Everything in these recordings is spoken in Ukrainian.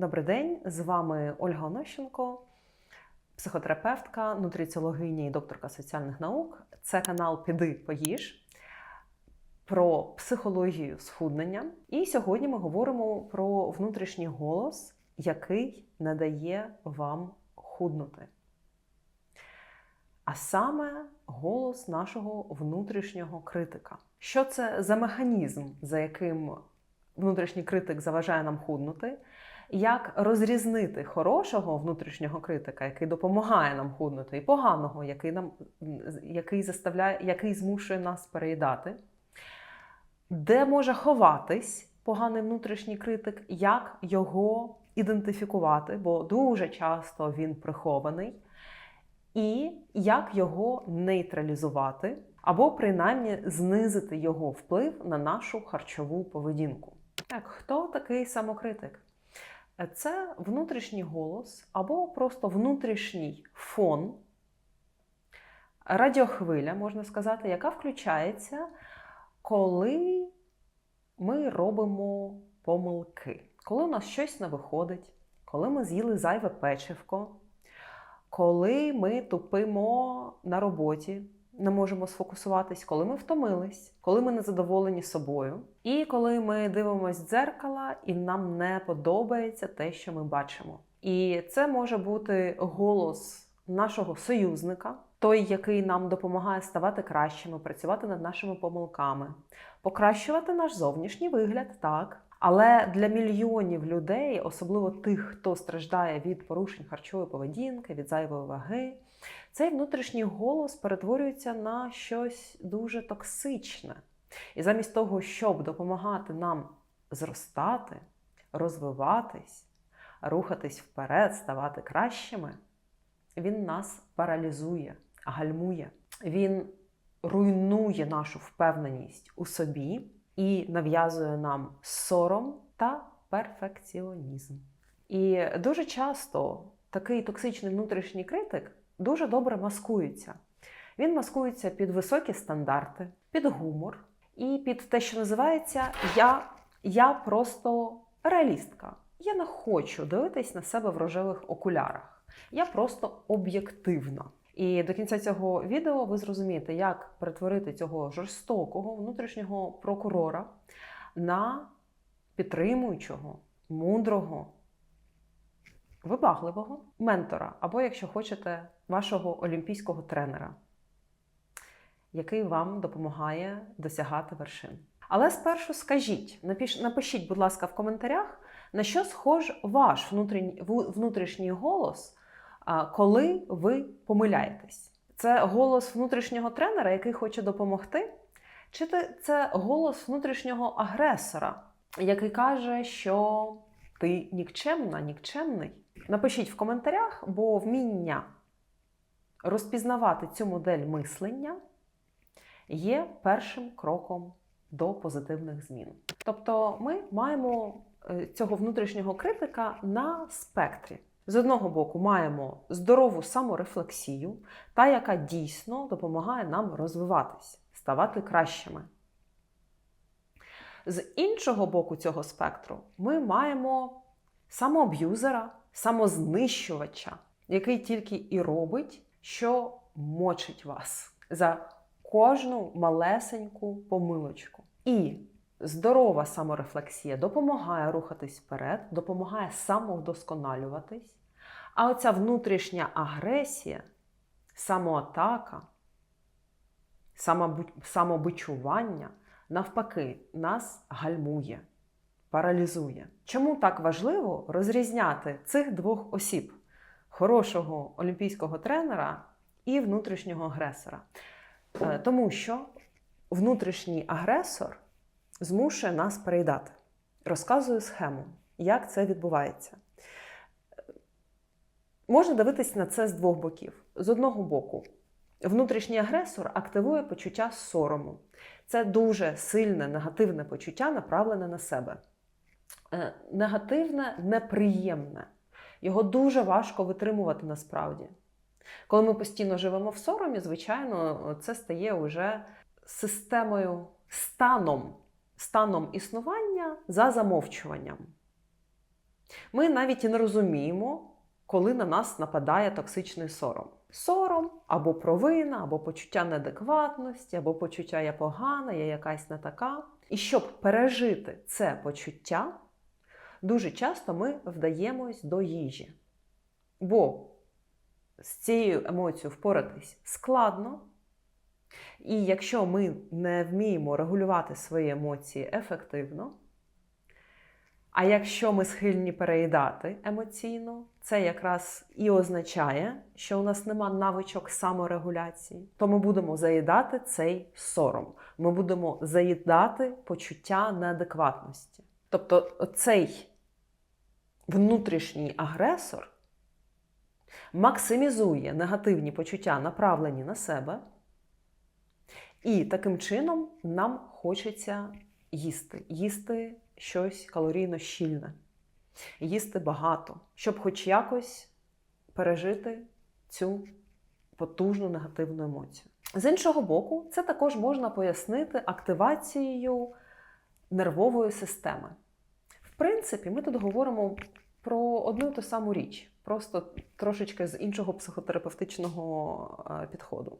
Добрий день, з вами Ольга Онощенко, психотерапевтка, нутриціологиня і докторка соціальних наук. Це канал Піди поїж про психологію схуднення. І сьогодні ми говоримо про внутрішній голос, який не дає вам худнути. А саме голос нашого внутрішнього критика. Що це за механізм, за яким внутрішній критик заважає нам худнути? Як розрізнити хорошого внутрішнього критика, який допомагає нам худнути, і поганого, який нам який заставляє, який змушує нас переїдати, де може ховатись поганий внутрішній критик, як його ідентифікувати, бо дуже часто він прихований, і як його нейтралізувати, або принаймні знизити його вплив на нашу харчову поведінку. Так, хто такий самокритик? Це внутрішній голос або просто внутрішній фон, радіохвиля, можна сказати, яка включається, коли ми робимо помилки, коли у нас щось не виходить, коли ми з'їли зайве печивко, коли ми тупимо на роботі, не можемо сфокусуватись, коли ми втомились, коли ми не задоволені собою, і коли ми дивимося дзеркала, і нам не подобається те, що ми бачимо. І це може бути голос нашого союзника, той, який нам допомагає ставати кращими, працювати над нашими помилками, покращувати наш зовнішній вигляд, так. Але для мільйонів людей, особливо тих, хто страждає від порушень харчової поведінки, від зайвої ваги, цей внутрішній голос перетворюється на щось дуже токсичне. І замість того, щоб допомагати нам зростати, розвиватись, рухатись вперед, ставати кращими, він нас паралізує, гальмує. Він руйнує нашу впевненість у собі і нав'язує нам сором та перфекціонізм. І дуже часто такий токсичний внутрішній критик дуже добре маскується. Він маскується під високі стандарти, під гумор і під те, що називається Я, я просто реалістка. Я не хочу дивитись на себе в рожевих окулярах. Я просто об'єктивна. І до кінця цього відео ви зрозумієте, як перетворити цього жорстокого внутрішнього прокурора на підтримуючого, мудрого, вибагливого ментора, або, якщо хочете, вашого олімпійського тренера, який вам допомагає досягати вершин. Але спершу скажіть, напишіть, будь ласка, в коментарях, на що схож ваш внутрішній голос, коли ви помиляєтесь. Це голос внутрішнього тренера, який хоче допомогти? Чи це голос внутрішнього агресора, який каже, що ти нікчемна, нікчемний? Напишіть в коментарях, бо вміння розпізнавати цю модель мислення є першим кроком до позитивних змін. Тобто ми маємо цього внутрішнього критика на спектрі. З одного боку, маємо здорову саморефлексію, та, яка дійсно допомагає нам розвиватись, ставати кращими. З іншого боку цього спектру ми маємо самоаб'юзера, самознищувача, який тільки і робить, що мочить вас за кожну малесеньку помилочку. І здорова саморефлексія допомагає рухатись вперед, допомагає самовдосконалюватись. А оця внутрішня агресія, самоатака, самобичування, навпаки, нас гальмує, паралізує. Чому так важливо розрізняти цих двох осіб: хорошого олімпійського тренера і внутрішнього агресора? Тому що внутрішній агресор змушує нас переїдати. Розказую схему, як це відбувається. Можна дивитися на це з двох боків. З одного боку, внутрішній агресор активує почуття сорому. Це дуже сильне негативне почуття, направлене на себе. Е, негативне, неприємне. Його дуже важко витримувати насправді. Коли ми постійно живемо в соромі, звичайно, це стає вже системою, станом, станом існування за замовчуванням. Ми навіть і не розуміємо, коли на нас нападає токсичний сором. Сором або провина, або почуття неадекватності, або почуття я погана, я якась не така. І щоб пережити це почуття, дуже часто ми вдаємось до їжі. Бо з цією емоцією впоратись складно. І якщо ми не вміємо регулювати свої емоції ефективно, а якщо ми схильні переїдати емоційно, це якраз і означає, що у нас нема навичок саморегуляції, то ми будемо заїдати цей сором. Ми будемо заїдати почуття неадекватності. Тобто, цей внутрішній агресор максимізує негативні почуття, направлені на себе, і таким чином нам хочеться їсти, їсти щось калорійно щільне, їсти багато, щоб хоч якось пережити цю потужну негативну емоцію. З іншого боку, це також можна пояснити активацією нервової системи. В принципі, ми тут говоримо про одну і ту саму річ, просто трошечки з іншого психотерапевтичного е, підходу.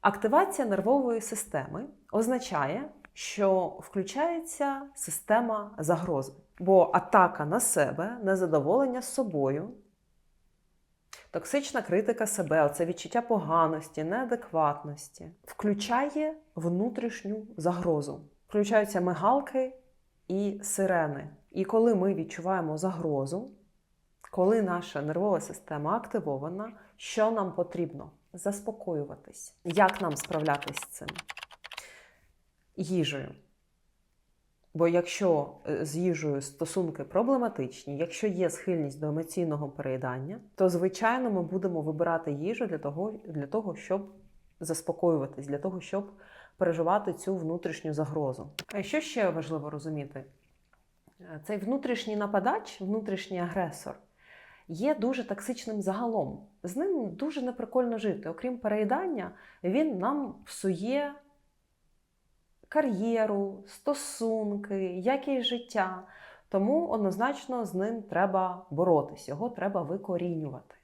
Активація нервової системи означає, що включається система загрози. Бо атака на себе, незадоволення собою, токсична критика себе, оце відчуття поганості, неадекватності, включає внутрішню загрозу. Включаються мигалки і сирени. І коли ми відчуваємо загрозу, коли наша нервова система активована, що нам потрібно? Заспокоюватись. Як нам справлятись з цим? Їжею. Бо якщо е, з їжею стосунки проблематичні, якщо є схильність до емоційного переїдання, то звичайно ми будемо вибирати їжу для того, для того щоб заспокоюватись, для того, щоб переживати цю внутрішню загрозу. А що ще важливо розуміти? Е, Цей внутрішній нападач, внутрішній агресор є дуже токсичним загалом. З ним дуже неприкольно жити. Окрім переїдання, він нам псує кар'єру, стосунки, якість життя. Тому однозначно з ним треба боротись, його треба викорінювати.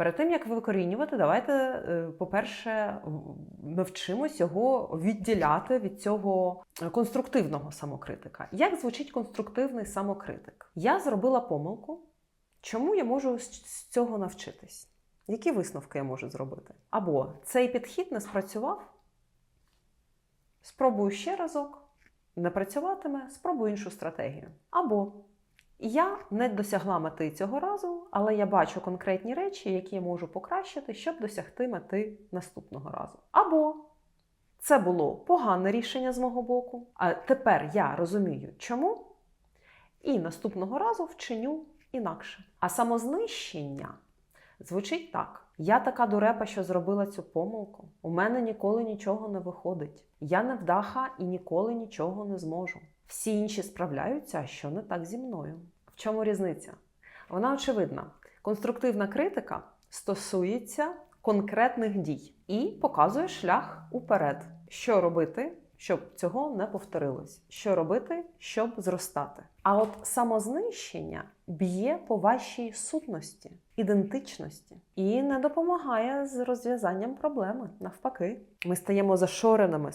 Перед тим, як викорінювати, давайте, е, по-перше, навчимось його відділяти від цього конструктивного самокритика. Як звучить конструктивний самокритик? Я зробила помилку. Чому я можу з цього навчитись? Які висновки я можу зробити? Або цей підхід не спрацював, спробую ще разок, не працюватиме, спробую іншу стратегію. Або я не досягла мети цього разу, але я бачу конкретні речі, які я можу покращити, щоб досягти мети наступного разу. Або це було погане рішення з мого боку, а тепер я розумію, чому, і наступного разу вчиню інакше. А самознищення звучить так: я така дурепа, що зробила цю помилку. У мене ніколи нічого не виходить. Я не вдаха і ніколи нічого не зможу. Всі інші справляються, а що не так зі мною. Чому різниця? Вона очевидна. Конструктивна критика стосується конкретних дій і показує шлях уперед, що робити, щоб цього не повторилось, що робити, щоб зростати. А от самознищення б'є по вашій сутності, ідентичності і не допомагає з розв'язанням проблеми. Навпаки, ми стаємо зашореними,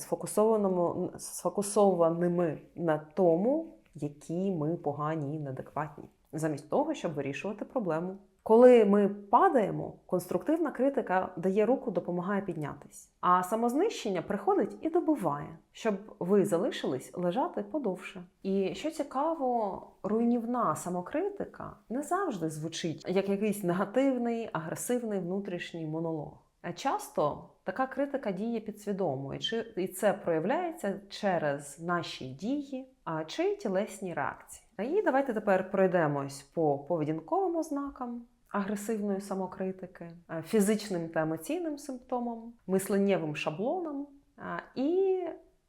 сфокусованими на тому, які ми погані і неадекватні, замість того, щоб вирішувати проблему. Коли ми падаємо, конструктивна критика дає руку, допомагає піднятись. А самознищення приходить і добиває, щоб ви залишились лежати подовше. І що цікаво, руйнівна самокритика не завжди звучить як якийсь негативний, агресивний внутрішній монолог. А часто така критика діє підсвідомо, і це проявляється через наші дії чи тілесні реакції. І давайте тепер пройдемось по поведінковим ознакам агресивної самокритики, е, фізичним та емоційним симптомам, мисленнєвим шаблонам е, і,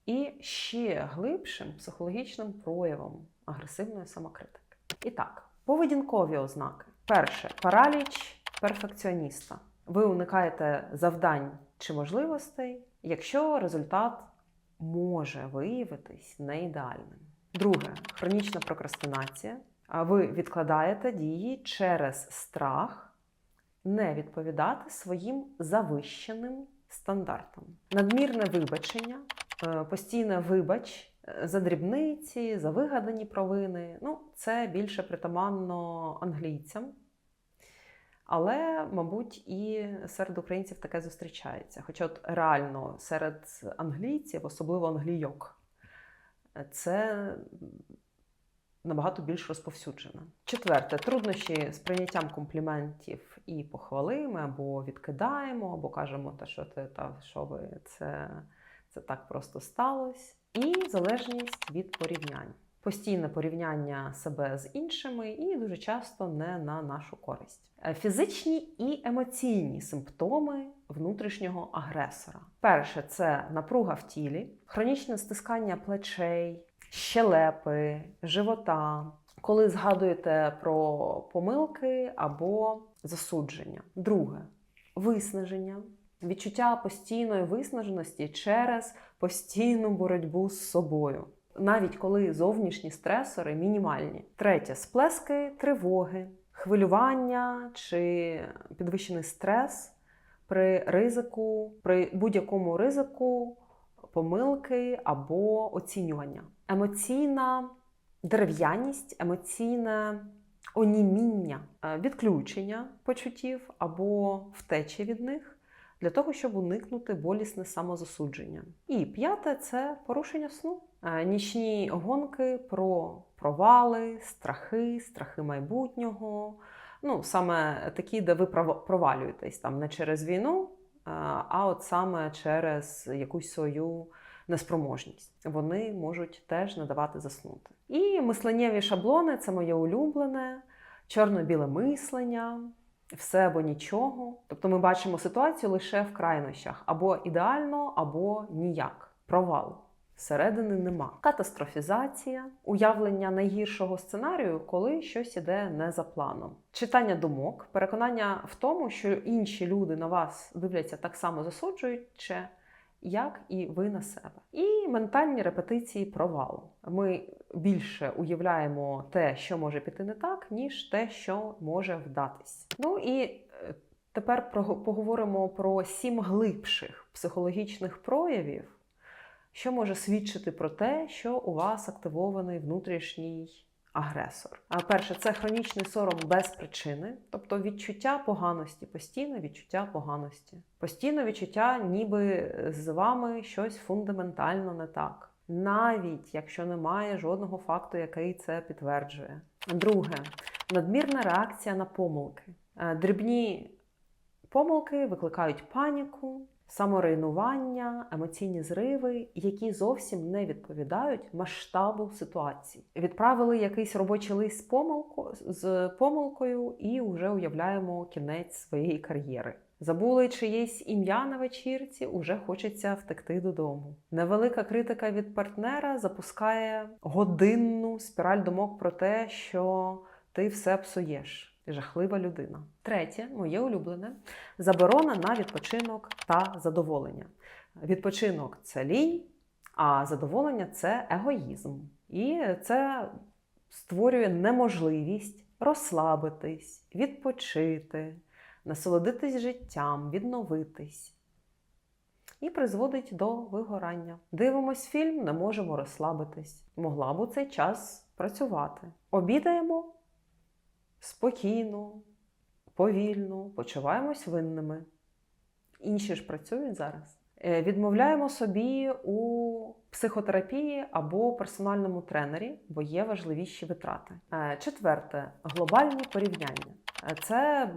і ще глибшим психологічним проявом агресивної самокритики. І так, поведінкові ознаки. Перше параліч перфекціоніста. Ви уникаєте завдань чи можливостей, якщо результат може виявитись не ідеальним. Друге хронічна прокрастинація. А ви відкладаєте дії через страх не відповідати своїм завищеним стандартам. Надмірне вибачення, е, постійне вибач е, за дрібниці, за вигадані провини. Ну, це більше притаманно англійцям. Але, мабуть, і серед українців таке зустрічається. Хоча от реально серед англійців, особливо англійок, це набагато більш розповсюджено. Четверте, труднощі з прийняттям компліментів і похвали ми або відкидаємо, або кажемо, та що ти, та що ви, це, це так просто сталося. І залежність від порівнянь. Постійне порівняння себе з іншими і дуже часто не на нашу користь. Е, Фізичні і емоційні симптоми внутрішнього агресора. Перше це напруга в тілі, хронічне стискання плечей, щелепи, живота, коли згадуєте про помилки або засудження. Друге виснаження, відчуття постійної виснаженості через постійну боротьбу з собою. Навіть коли зовнішні стресори мінімальні. Третє сплески тривоги, хвилювання чи підвищений стрес при ризику, при будь-якому ризику помилки або оцінювання. Емоційна дерев'яність, емоційне оніміння, е, відключення почуттів або втечі від них для того, щоб уникнути болісне самозасудження. І п'яте це порушення сну. Е, Нічні гонки про провали, страхи, страхи майбутнього. Ну, саме такі, де ви пров- провалюєтесь там не через війну, е, а от саме через якусь свою неспроможність. Вони можуть теж не давати заснути. І мисленнєві шаблони це моє улюблене, чорно-біле мислення, все або нічого. Тобто ми бачимо ситуацію лише в крайнощах: або ідеально, або ніяк. Провал. Всередини нема. Катастрофізація, уявлення найгіршого сценарію, коли щось іде не за планом. Читання думок, переконання в тому, що інші люди на вас дивляться так само засуджуючи, як і ви на себе. І ментальні репетиції провалу. Ми більше уявляємо те, що може піти не так, ніж те, що може вдатись. Ну і е, тепер поговоримо про сім глибших психологічних проявів, що може свідчити про те, що у вас активований внутрішній агресор. А перше, це хронічний сором без причини, тобто відчуття поганості, постійне відчуття поганості, постійне відчуття, ніби з вами щось фундаментально не так. Навіть якщо немає жодного факту, який це підтверджує. Друге, надмірна реакція на помилки. Е, Дрібні помилки викликають паніку, саморуйнування, емоційні зриви, які зовсім не відповідають масштабу ситуації. Відправили якийсь робочий лист з, помилку, з помилкою і вже уявляємо кінець своєї кар'єри. Забули чиєсь ім'я на вечірці, уже хочеться втекти додому. Невелика критика від партнера запускає годинну спіраль думок про те, що ти все псуєш. Жахлива людина. Третє, моє улюблене заборона на відпочинок та задоволення. Відпочинок це лінь, а задоволення це егоїзм. І це створює неможливість розслабитись, відпочити, насолодитись життям, відновитись. І призводить до вигорання. Дивимось фільм, не можемо розслабитись. Могла б у цей час працювати. Обідаємо спокійно, повільно, почуваємось винними. Інші ж працюють зараз. Е, Відмовляємо собі у психотерапії або персональному тренері, бо є важливіші витрати. Е, Четверте глобальні порівняння. Е, Це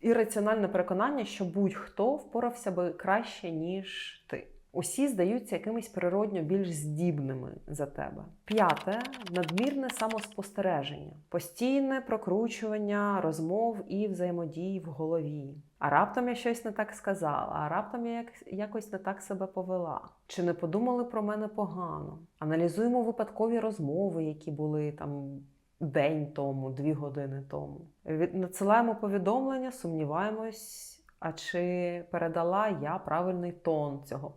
ірраціональне переконання, що будь-хто впорався би краще, ніж ти. Усі здаються якимись природньо більш здібними за тебе. П'яте надмірне самоспостереження, постійне прокручування розмов і взаємодій в голові. А раптом я щось не так сказала, а раптом я як, якось не так себе повела. Чи не подумали про мене погано? Аналізуємо випадкові розмови, які були там день тому, дві години тому. Від- Надсилаємо повідомлення, сумніваємось. А чи передала я правильний тон цього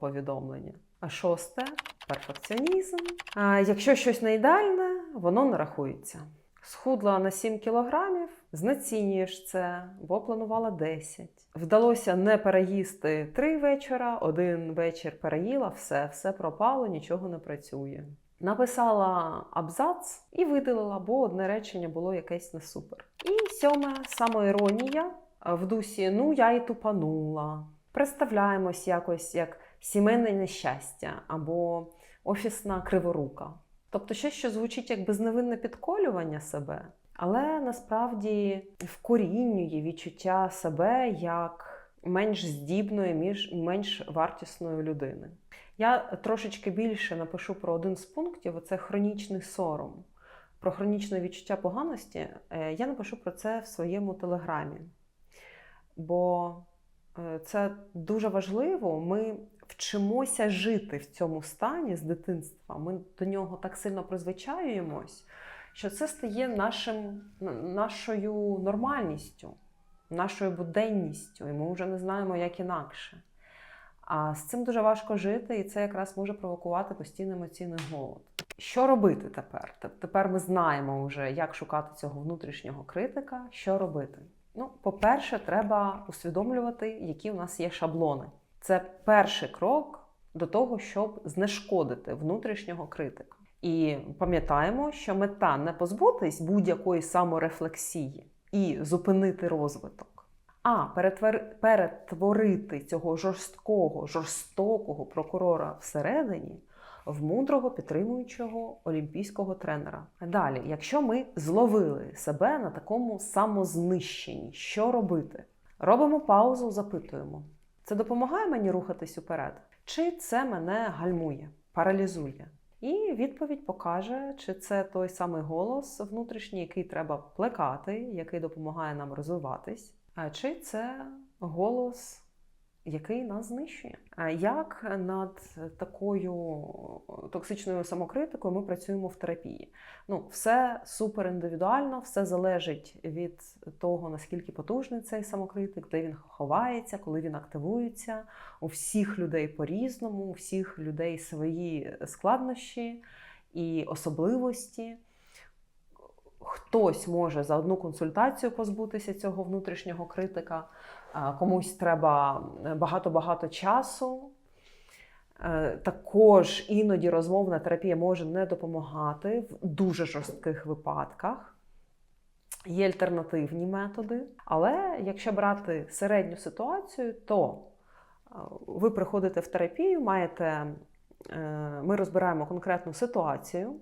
повідомлення? А шосте перфекціонізм. А якщо щось не ідеальне, воно не рахується. Схудла на 7 кілограмів, знецінюєш це, бо планувала 10. Вдалося не переїсти три вечора, один вечір переїла, все, все пропало, нічого не працює. Написала абзац і видалила, бо одне речення було якесь не супер. І сьоме самоіронія в дусі Ну, я і тупанула. Представляємось якось як сімейне нещастя або офісна криворука. Тобто щось, що звучить як безневинне підколювання себе, але насправді вкорінює відчуття себе як менш здібної, між менш вартісної людини. Я трошечки більше напишу про один з пунктів: це хронічний сором. Про хронічне відчуття поганості Е, я напишу про це в своєму телеграмі. Бо е, це дуже важливо. Ми вчимося жити в цьому стані з дитинства. Ми до нього так сильно призвичаюємось, що це стає нашим, нашою нормальністю, нашою буденністю, і ми вже не знаємо, як інакше. А з цим дуже важко жити, і це якраз може провокувати постійний емоційний голод. Що робити тепер? Тепер ми знаємо вже, як шукати цього внутрішнього критика, що робити. Ну, по-перше, треба усвідомлювати, які у нас є шаблони. Це перший крок до того, щоб знешкодити внутрішнього критика. І пам'ятаємо, що мета не позбутись будь-якої саморефлексії і зупинити розвиток, а перетворити цього жорсткого, жорстокого прокурора всередині в мудрого підтримуючого олімпійського тренера. Далі, якщо ми зловили себе на такому самознищенні, що робити? Робимо паузу, запитуємо. Це допомагає мені рухатись уперед? Чи це мене гальмує, паралізує? І відповідь покаже, чи це той самий голос внутрішній, який треба плекати, який допомагає нам розвиватись, а чи це голос, який нас знищує. А як над такою токсичною самокритикою ми працюємо в терапії? Ну, все супер індивідуально, все залежить від того, наскільки потужний цей самокритик, де він ховається, коли він активується. У всіх людей по-різному, у всіх людей свої складнощі і особливості. Хтось може за одну консультацію позбутися цього внутрішнього критика, комусь треба багато-багато часу. Е, також іноді розмовна терапія може не допомагати в дуже жорстких випадках. Є альтернативні методи. Але якщо брати середню ситуацію, то е, ви приходите в терапію, маєте, е, ми розбираємо конкретну ситуацію,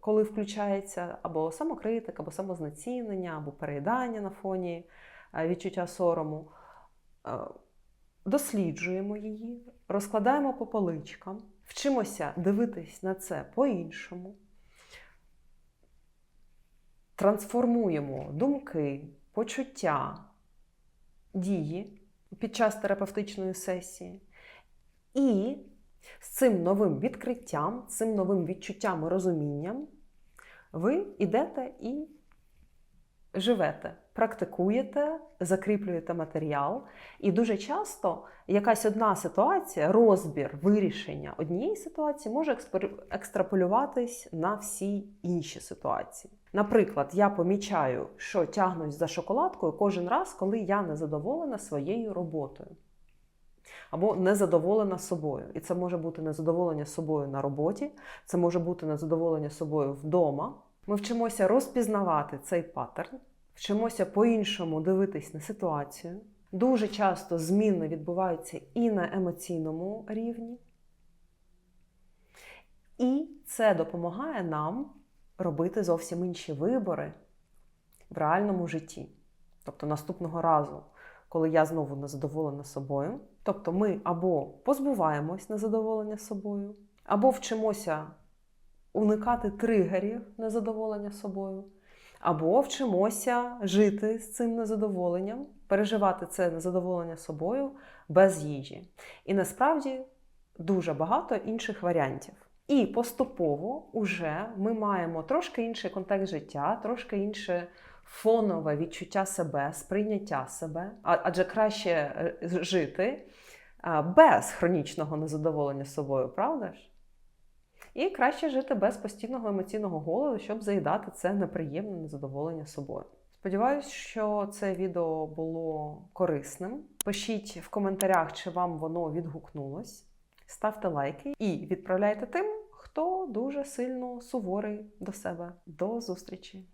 коли включається або самокритика, або самознецінення, або переїдання на фоні відчуття сорому. Досліджуємо її, розкладаємо по поличкам, вчимося дивитись на це по-іншому, трансформуємо думки, почуття, дії під час терапевтичної сесії. І з цим новим відкриттям, цим новим відчуттям і розумінням ви йдете і живете, практикуєте, закріплюєте матеріал. І дуже часто якась одна ситуація, розбір вирішення однієї ситуації може екстраполюватись на всі інші ситуації. Наприклад, я помічаю, що тягнусь за шоколадкою кожен раз, коли я не задоволена своєю роботою. Або незадоволена собою. І це може бути незадоволення собою на роботі, це може бути незадоволення собою вдома. Ми вчимося розпізнавати цей паттерн, вчимося по-іншому дивитись на ситуацію. Дуже часто зміни відбуваються і на емоційному рівні. І це допомагає нам робити зовсім інші вибори в реальному житті. Тобто наступного разу, коли я знову незадоволена собою, тобто ми або позбуваємось незадоволення собою, або вчимося уникати тригерів незадоволення собою, або вчимося жити з цим незадоволенням, переживати це незадоволення собою без їжі. І насправді дуже багато інших варіантів. І поступово уже ми маємо трошки інший контекст життя, трошки інше фонове відчуття себе, сприйняття себе, адже краще е, жити без хронічного незадоволення собою, правда ж? І краще жити без постійного емоційного голоду, щоб заїдати це неприємне незадоволення собою. Сподіваюсь, що це відео було корисним. Пишіть в коментарях, чи вам воно відгукнулось. Ставте лайки і відправляйте тим, хто дуже сильно суворий до себе. До зустрічі!